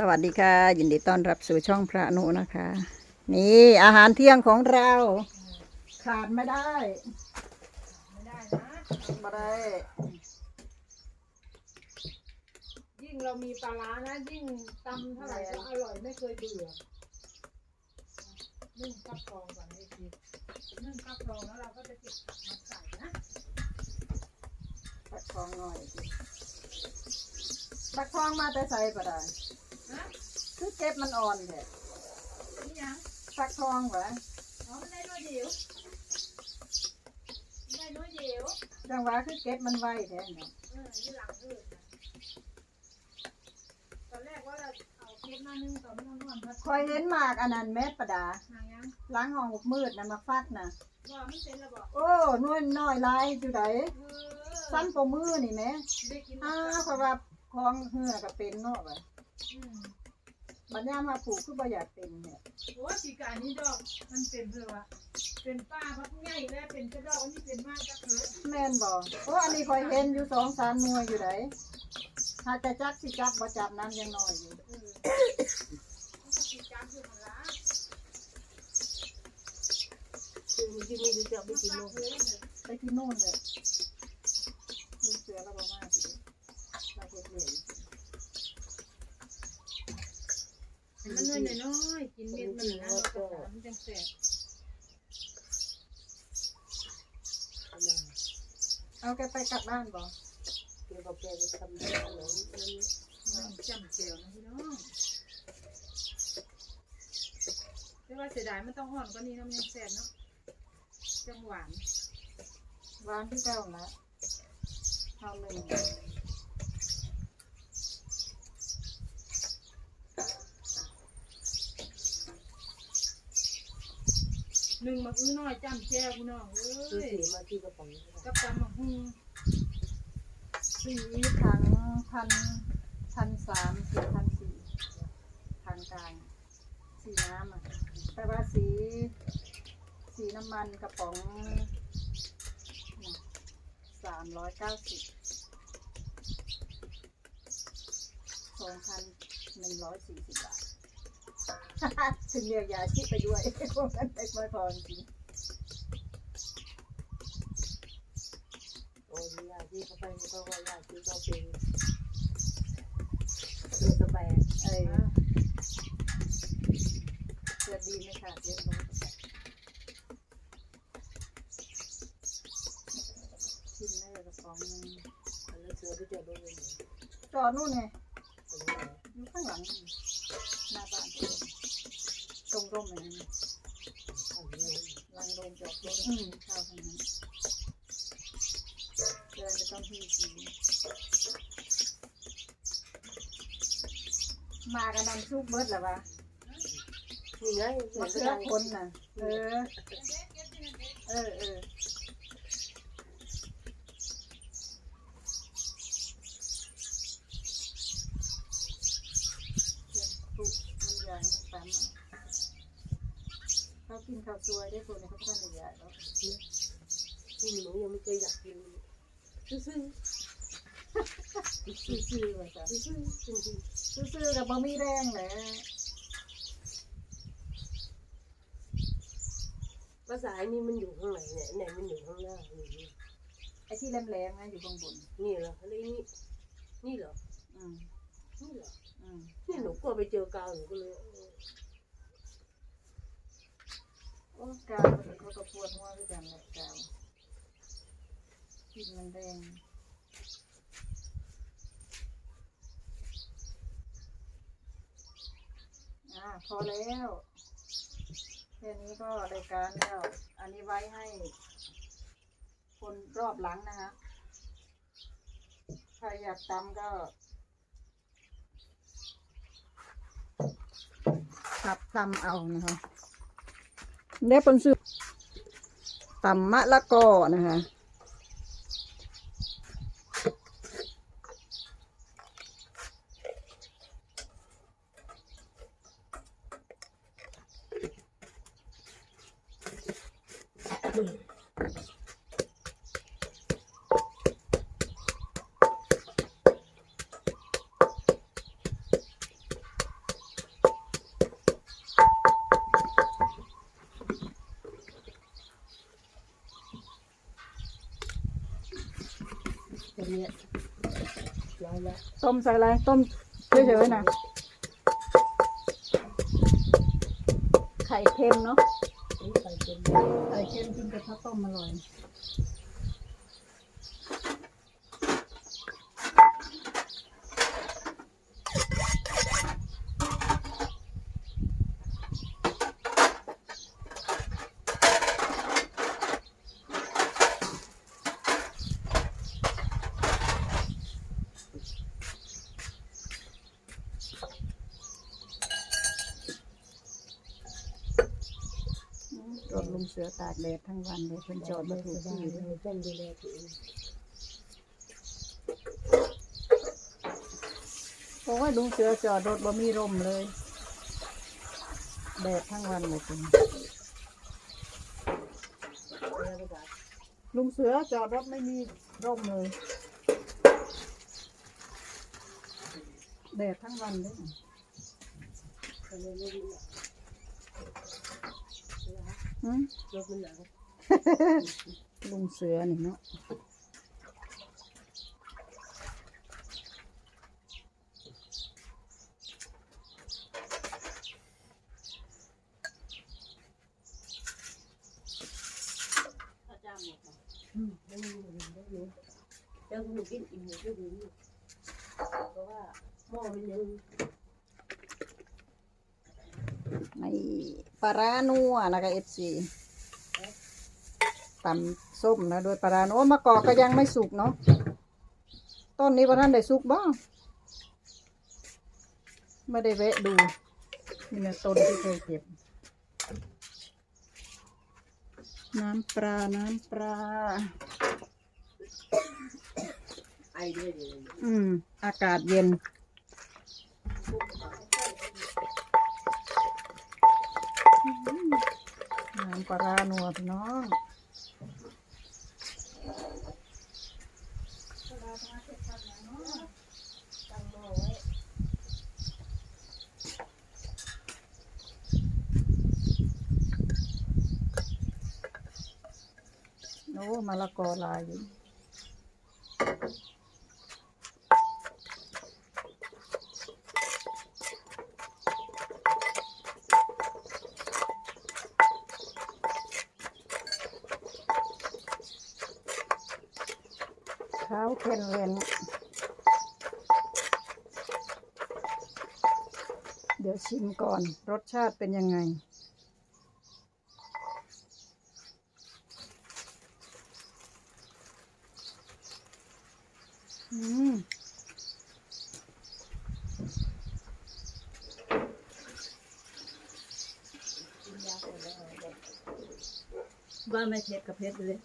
สวัสดีค่ะ ยินดีต้อนรับสู่ช่องพระอนุนะคะ นี่อาหารเที่ยงของเรา ขาดไม่ได้ไม่ได้นะไม่ได้ยิ่งเรามีปลาร้านะ ยิ่งตำเท่าไหร่ก็อร่อยไม่เคยเบื่อนึ่งฟักทองก่อนให้ทีนึ่งฟักทองแล้วเราก็จะเก็บผักมาใส่นะปักทองหน่อยสิปักทองมาแต่ใส่ปะได้นะ คือเก็บมันอ่อนแท้นี่ยังปักทองเหรออ๋อมันได้น้อยเดียวได้น้อยเดียวจังหวะคือเก็บมันไว้แท้เนาะเออยี่หลังอื่นนะตอนแรกว่าเราเอาเก็บมานึ่งตอนไม่ต้องนอนพัดคอยเห็นหมากอันนั้นแม่ประดาหางยังล้างห้องมืดนะมาฟักนะว่ามันเป็นระบอกโอ้น้อยน้อยลายอยู่ไหนเออสั้นปมือนี่แหม่ได้กินอ้าวเพราะว่าคลองเหือกับเป็นเนาะวะอืม บัดยามมาปลูกคือบ่อยากเป็นเนี่ยโอ้สีกานี้ดอก มันเป็นเพื่อว่าเป็นป้าพักใหญ่แล้วเป็นกระดอกอันนี้เป็นมากกระเถิดแม่นบ่โอ้อันนี้คอยเห็นอยู่สองสามหน่วยอยู่ไหนถ้าจะจักสิจับบ่จับน้ำยังน้อยอยู่เออมันก็สีจ้าคือมันละคือมันที่นี่จะจับไม่กินนมเลยไปที่โน่นเลยลูกเสือแล้วบ่มาสิมาเฮ็ดเลย มันเงินน้อยๆกินเม็ดมันนะมันจังแสบเอาแกไปกลับบ้านบ่เกี่ยวกับแกจะทำขนมมันจำเจียวนะพี่น้องแต่ว่าเสียดายมันต้องห่อนกว่านี้นะมันยังแสบเนาะจังหวานหวางที่เจ้าละเท่าหนึ่ง หนึ่งมาอื้อน้อยจำแจ้วพี่น้องเอ้ซื้อยสีมาที่กระป๋องกับตำมะฮุ่งสีถังพันพันสามสี่พันสี่ทางกลางสีน้ำอะแต่ว่าสี สีน้ำมันกระป๋องสามร้อยเก้าสิบสองพันหนึ่งร้อยสี่สิบบาท ถึงเรียกยาชีพไปด้วยพวกนั้นไปไม่พอจริงโอ้ยยาที่เขาไปนี่ก็ว่ายาที่เขาเป็นตัวสบายเอ้ยเกิดดีไม่ขาดเยอะลงกินได้กระป๋องหนึงแล้วเสือที่จะโดนเลยจอดนู่นไงอยู่ข้างหลังนี่หน้าบ้านต รงร่มเลยนะหลังโดมจอดรถอืมเข้าทางนั้นเดินไปต้องที่สีมากันนำซุปเบิร์ดเหรอวะนี่ไงเสืมาอเสื้ก็อได้คนน่ะ เออ เออเออถูกมันใหญ่มันปั๊มอะเข้าวสวยได้คนในเขาท่านใหญ่แล้วที่หนูยังไม่เคยอยากกินซื้อซื้อซื่อๆว่าจ้ะซื้อซื้อจริงซื่อๆกับบะหมี่แดงแหละภาษาอันนี้มันอยู่ข้างไหนเนี่ยไหนมันอยู่ข้างหน้านี่ไอ้ที่แหลมๆนะอยู่ข้างบนนี่เหรออะไรนี่นี่เหรออืมนี่เหรออืมนี่หนูกลัวไปเจอกาวหนูก็เลย โอ้กาวคนนี้เขาก็ปวดหัวด้วยกันแหละกาวกินมันแดงอ่าพอแล้วแค่นี้ก็รายการแล้ว อันนี้ไว้ให้ คนรอบหลังนะคะใครอยากตำก็ขับตำเอานะคะ เดี๋ยวเป็นซื้อตำมะละกอนะคะ ร้อยละต้มใส่อะไรต้มเฉยๆนะไข่เค็มเนาะนี่ใส่เป็นไข่เค็มกินกับข้าวต้มอร่อย เสือตากแดดทั้งวันเลยเพิ่นจอดมาถูกได้ที่เลยต้องดูแลตัวเองเพราะว่าลุงเสือจอดรถบ่มีร่มเลยแดดทั้งวันเลยคุณแล้วก็ลุงเสือจอดรถไม่มีร่มเลยแดดทั้งวันเลย ทำไมไม่รู้อะ หืมรถมันหนักลุงเสือนี่เนาะอืมไม่รู้ไม่รู้ไม่รู้แล้วหนูกินอิ่มหนูก็รู้เพราะว่าหม้อมันยังใน ปลาร้านัวนะคะเอฟซีตำส้มนะโดยปลาร้านัวมะกอกก็ยังไม่สุกเนาะต้นนี้พระท่านได้สุกบ้างไม่ได้แวะดูนี่นะต้นที่เคยเก็บ น้ำปลา น้ำปลาไอเดียเลยอืม อากาศเย็น น้ำปลาร้านัวพี่น้องโอ้มะละกอลายอยู่ ดี๋ยวชิมก่อนรสชาติเป็นยังไง อืมว่าไม่เผ็ดกับเผ็ดเลย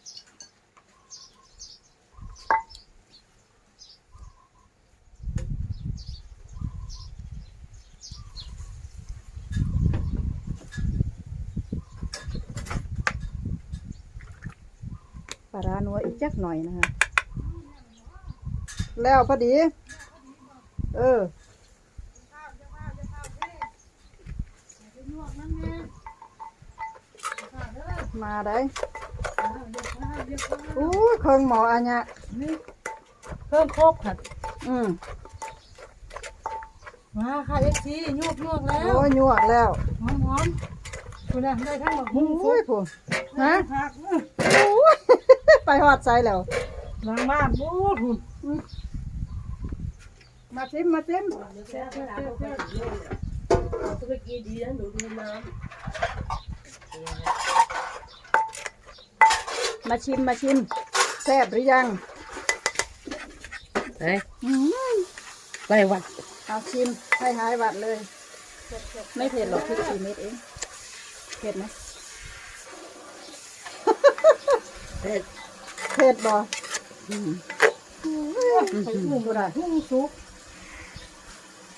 ลารานัวอีกจักหน่อยนะคะ แล้วพอดี เออมาได้อู้ยเครื่องหมออันเนี้ยเพิ่มโคกค่ะอืมมาค่ะเอฟซียวกยวกแล้ว โอ้ยยวกแล้ว หอมหอมคุณน่ได้ทั้งหมดหุ้งโอ้ยผู้ฮะ ไปหอดใจแล้วหลังบ้านโอ้หุ่นมาชิมมาชิมแซ่บแซ่บแซ่บแซ่บตัวเมื่อกี้ดีนะหนูดูน้มาชิมมาชิมแซ่บหรือยังำเฮ้ยอืมไปวัดเอาชิมให้หายหวัดเลย ไม่เผ็ดหรอกพริกสี่เม็ดเองเผ็ดไหมเผ็ด เผ็ดบ่อืมใส่กุ้งก็ได้หุ้งซุป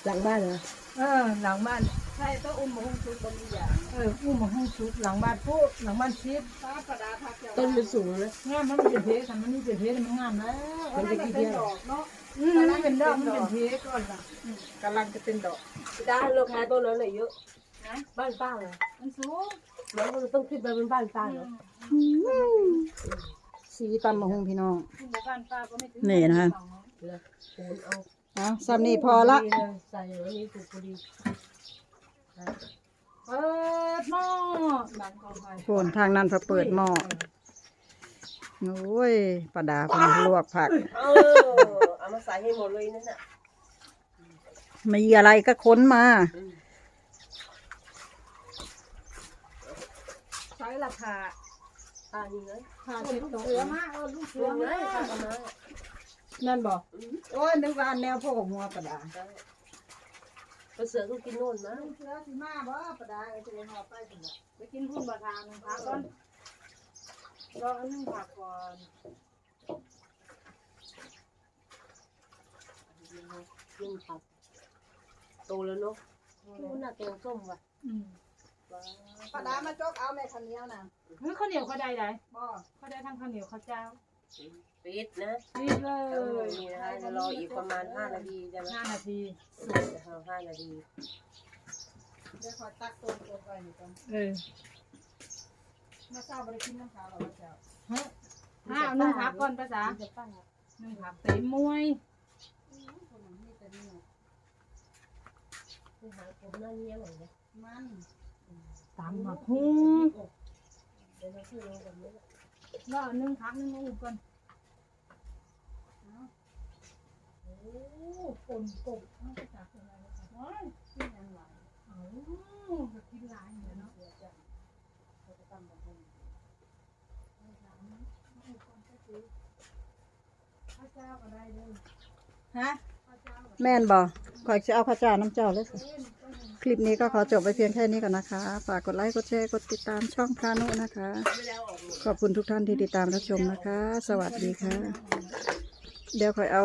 หลังบ้านเหรอเออหลังบ้านใช่ต้องอุ้มมาหุ้งซุปบะหมี่อย่างเอออุ้มมาหุ้งซุปหลังบ้านพูดหลังบ้านชิดป้าประดาพักต้นมันสูงนะงามมันเป็นเพชรมันนี่เป็นเพชรมันงามแล้วมันจะกี่เดือนดอกเนาะมันเป็นดอกมันเป็นเพชรก่อนละกำลังจะเป็นดอกได้านราคาต้นนั้นเลยเยอะบ้านป้าเลยมันสูงแล้วมันต้องขึ้นไปเป็นบ้านป้าเหรอ สีตำมะฮุงพี่น้องคุณบอกการป้าก็ไม่ถึงนี่นะคะแล้วโคนเอาเอาซ้ำนี่พอละดีเลยใส่อันนี้ถูกพอดีนะเปิดหม้อดันเข้าไปโคนทางนั้นพอเปิดหม้อโอ้ยปลาดาเพิ่นลวกผักเออเอามาใส่ให้หมดเลยนั่นน่ะมีอะไรก็ค้นมาอืมใช้ราคาอ่านี่ไง ค่าเช็ดตัวเสือมาเออลูกเสืเรื่อองไงมาข้าวกันมานั่นบอกอืมโอ้ยนึกว่าแนวพวกหัวปลาดาใช่ไปเสือก็กินโน่นนะลูกเสือสิมาบ่ปลาดาเอาไปหอไปพุ่นล่ะไปกินพุ่นบะทานหนึ่งพักก่อนรออันหนึงผักก่อนยิ่งผัดโตแล้วเนาะมันน่าแกงส้มว่ะอืม ปลาดามาจกเอาแม่คันเหนียวน่ะเฮ้ยข้าวเหนียวเขาได้ไหนบ่เขาได้ทั้งข้าวเหนียวข้าวเจ้าปิดนะนี่เลเออยนี่นะคะจะรออีกประมาณห้านาทีใช่ไหมห้านาทีห้านาทีเดี๋ยวขอตักต้นตัวไปนี่ก่อนเออมาเช้าบ่ได้กินน้ำขาวหรอกว่าเจ้าฮะห้าเอาหนึ่งผักก่อนภาษาจะป้าหนึ่งผักเต็มมวยคนนั้นมีแต่นี่ไปหาผมหน้านี้อร่อยนะมัน ตำหมักหุ้งเดี๋ยวเราซื้งแบบนี้แล้วเอาหนึ่งผักหนึ่งอุบก่อนโอ้คนกบเอาไปจับอะไรนะคะโอ้ยกินอันหลายเอาจะกินหลายเหมือนเนาะเสียจังเขาจะตำบักหุ่งข้าวเจ้าก็ได้เลยฮะข้าเจ้าก็แม่นบ่ขอยจะเอาข้าวเจ้าน้ำเจ้าเลยสิ คลิปนี้ก็ขอจบไปเพียงแค่นี้ก่อนนะคะ ฝากกดไลค์กดแชร์กดติดตามช่องพานุนะคะ ขอบคุณทุกท่านที่ติดตามรับชมนะคะ สวัสดีค่ะ เดี๋ยวคอยเอา